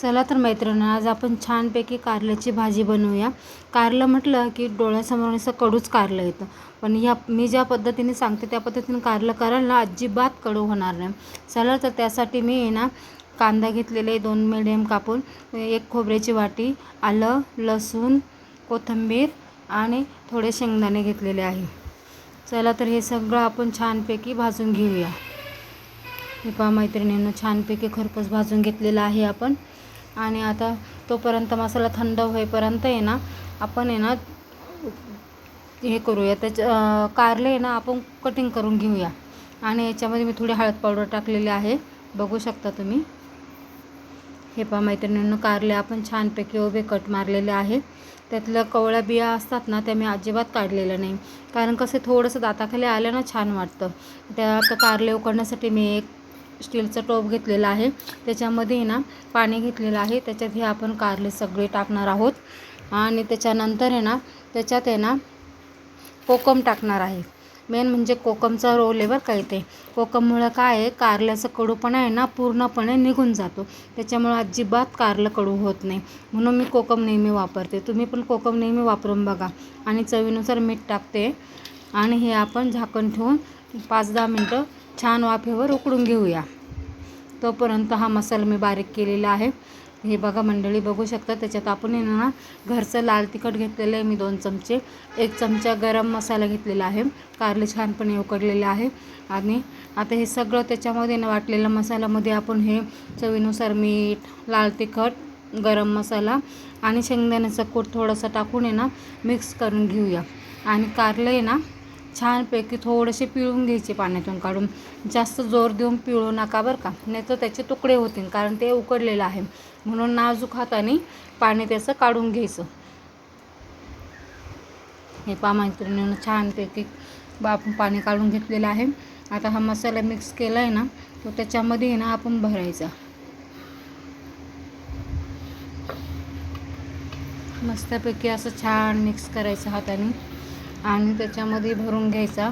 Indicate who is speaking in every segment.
Speaker 1: चला तर मैत्रिणी आज आपण छानपैकी कारल्याची भाजी बनवूया. कारलं म्हटलं की डोळ्यासमोर असं कडूच कारलं येतं. पण या मी ज्या पद्धतीने सांगते त्या पद्धतीने कारलं कराल ना अजिबात कडू होणार नाही. चला तर त्यासाठी मी आहे ना कांदा घेतलेले दोन मिडियम कापून एक खोबऱ्याची वाटी आलं लसूण कोथिंबीर आणि थोडे शेंगदाणे घेतलेले आहे. चला तर हे सगळं आपण छानपैकी भाजून घेऊया. हे पहा मैत्रिणींना छानपैकी खरपूस भाजून घेतलेलं आहे आपण. आणि आता तोपर्यंत मसाला थंड होईपर्यंत आहे ना आपण आहे ना हे करूया. त्याच्या कारले आहे ना आपण कटिंग करून घेऊया. आणि याच्यामध्ये मी थोडी हळद पावडर टाकलेली आहे. बघू शकता तुम्ही. हे पहा मैत्रिणींनो कारले आपण छानपैकी उभे कट मारलेले आहे. त्यातल्या कवळ्या बिया असतात ना त्या मी अजिबात काढलेल्या नाही. कारण कसं थोडंसं दाताखाली आलं ना छान वाटतं. त्या कारले उकडण्यासाठी मी एक स्टीलचं टोप घेतलेला आहे. त्याच्यामध्ये ना पाणी घेतलेलं आहे. त्याच्यात हे आपण कारले सगळे टाकणार आहोत. आणि त्याच्यानंतर आहे ना त्याच्यात आहे ना कोकम टाकणार आहे. मेन म्हणजे कोकमचा रोल आहे बरं का कोकममुळं काय आहे कारल्याचं कडूपणा आहे ना पूर्णपणे निघून जातो. त्याच्यामुळं अजिबात कारलं कडू होत नाही. म्हणून मी कोकम नेहमी वापरते. तुम्ही पण कोकम नेहमी वापरून बघा. आणि चवीनुसार मीठ टाकते. आणि हे आपण झाकण ठेवून पाच दहा मिनटं छान वाफेवर उकडून घेऊया. तोपर्यंत हा मसाला मी बारीक केलेला आहे. हे बघा मंडळी बघू शकता त्याच्यात आपण आहे ना घरचं लाल तिखट घेतलेलं आहे मी दोन चमचे. एक चमचा गरम मसाला घेतलेला आहे. कारले छानपणे उकडलेले आहे. आणि आता हे सगळं त्याच्यामध्ये ना वाटलेल्या मसाल्यामध्ये आपण हे चवीनुसार मीठ लाल तिखट गरम मसाला आणि शेंगदाण्याचा कूट थोडासा टाकून आहे ना मिक्स करून घेऊया. आणि कारलं आहे ना छानपैकी थोडेसे पिळून घ्यायचे पाण्यातून काढून जास्त जोर देऊन पिळू नका बरं का नाही तर त्याचे तुकडे होतील कारण ते उकडलेलं आहे. म्हणून नाजूक हाताने पाणी त्याचं काढून घ्यायचं. हे पा मैत्रिणीनं छानपैकी आपण पाणी काढून घेतलेलं आहे. आता हा मसाला मिक्स केला आहे ना तो त्याच्यामध्ये ना आपण भरायचा. मस्तपैकी असं छान मिक्स करायचं हाताने. आणि त्याच्यामध्ये भरून घ्यायचा.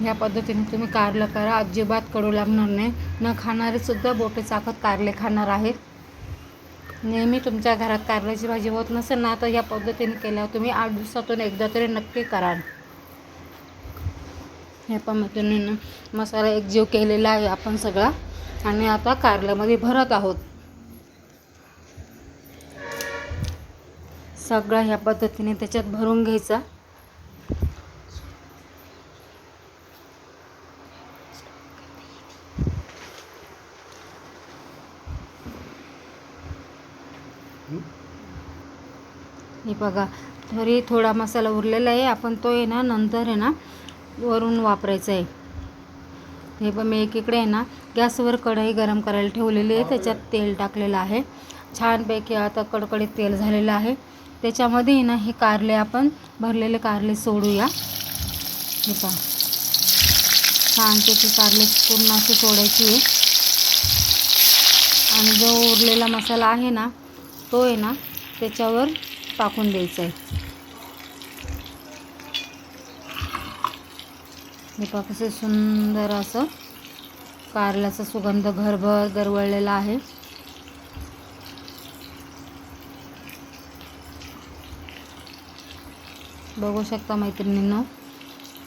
Speaker 1: ह्या पद्धतीने तुम्ही कारलं करा. अजिबात कडू लागणार नाही. न खाणारेसुद्धा बोटे चाकत कारले खाणार आहेत. नेहमी तुमच्या घरात कारल्याची भाजी होत नसेल ना तर या पद्धतीने केल्यावर तुम्ही आठ दिवसातून एकदा तरी नक्की कराल ह्या पद्धतीने मसाला एकजीव केलेला आहे आपण सगळा. आणि आता कारल्यामध्ये भरत आहोत. सगळं ह्या पद्धतीने त्याच्यात भरून घ्यायचा. हे बघा तरी थोडा मसाला उरलेला आहे. आपण तो आहे ना नंतर आहे ना वरून वापरायचा आहे. हे पण मी एकीकडे आहे ना गॅसवर कढई गरम करायला ठेवलेली आहे. त्याच्यात तेल टाकलेलं आहे. छानपैकी आता कडकडीत तेल झालेलं आहे. त्याच्यामध्ये ना हे कारले आपण भरलेले कारले सोडूया. हे पहा. छानपैकी कारले पूर्ण असे सोडायची आहे. आणि जो उरलेला मसाला आहे ना तो आहे ना त्याच्यावर टाकून द्यायचा आहे. हे पहा कसं सुंदर असं कारल्याचा सुगंध घरभर दरवळलेला आहे. बघू शकता मैत्रिणींनो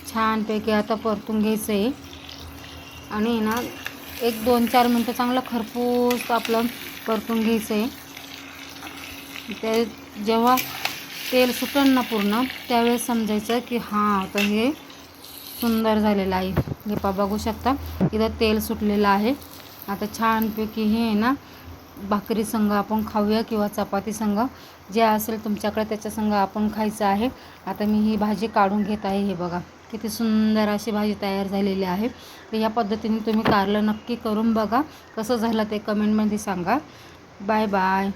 Speaker 1: छानपैकी आता परतून घ्यायचं आहे आणि ना एक दोन चार मिनटं चांगलं खरपूस आपलं परतून घ्यायचं आहे. ते जेव्हा तेल सुटेल ना पूर्ण त्यावेळेस समजायचं की हां आता हे सुंदर झालेलं आहे. हे पा बघू शकता इथं तेल सुटलेलं आहे. आता छानपैकी हे आहे ना भाकरी संघ आपण खाऊया किंवा चपाती संघ. जे असेल तुमच्याकडे त्याच्या संघ आपण खायचं आहे. आता मी ही भाजी काढून घेत आहे हे बघा. किती सुंदर अशी भाजी तयार झालेली आहे. तर या पद्धतीने तुम्ही कारलं नक्की करून बघा. कसं झालं ते कमेंटमध्ये सांगा. Bye bye